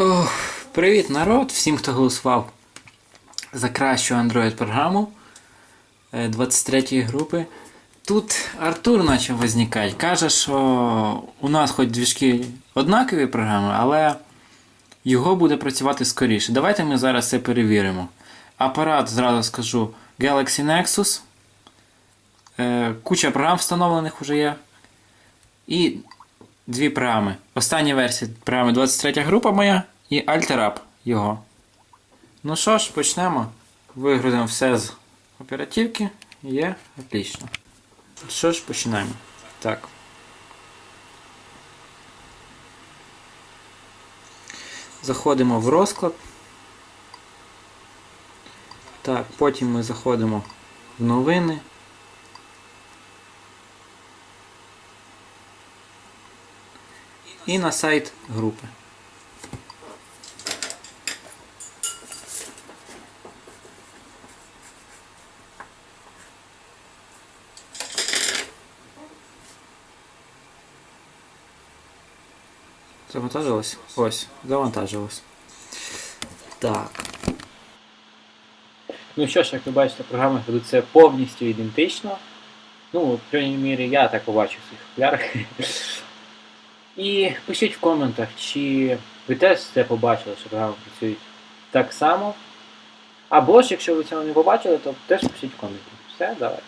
Ох, привіт, народ! Всім, хто голосував за кращу Android-програму 23-ї групи. Тут Артур почав возникати. Каже, що у нас хоч двіжки однакові програми, але його буде працювати скоріше. Давайте ми зараз це перевіримо. Апарат, зразу скажу, Galaxy Nexus. Е, Куча програм встановлених вже є. І дві програми. Остання версія програми 23 група моя і Alterab його. Ну що ж, почнемо. Вигрузимо все з оперативки. Є, отлично. Що ж, починаємо. Так. Заходимо в розклад. Так, потім ми заходимо в новини. І на сайт групи. Завантажилось? Ось, завантажилось. Так. Ну що ж, як ви бачите, програми ведуться повністю ідентично. Ну, в крайній мірі, я так побачив в своїх окулярах. І пишіть в коментах, чи ви теж це побачили, що програми працюють так само. Або ж, якщо ви цього не побачили, то теж пишіть в коментах. Все, давай.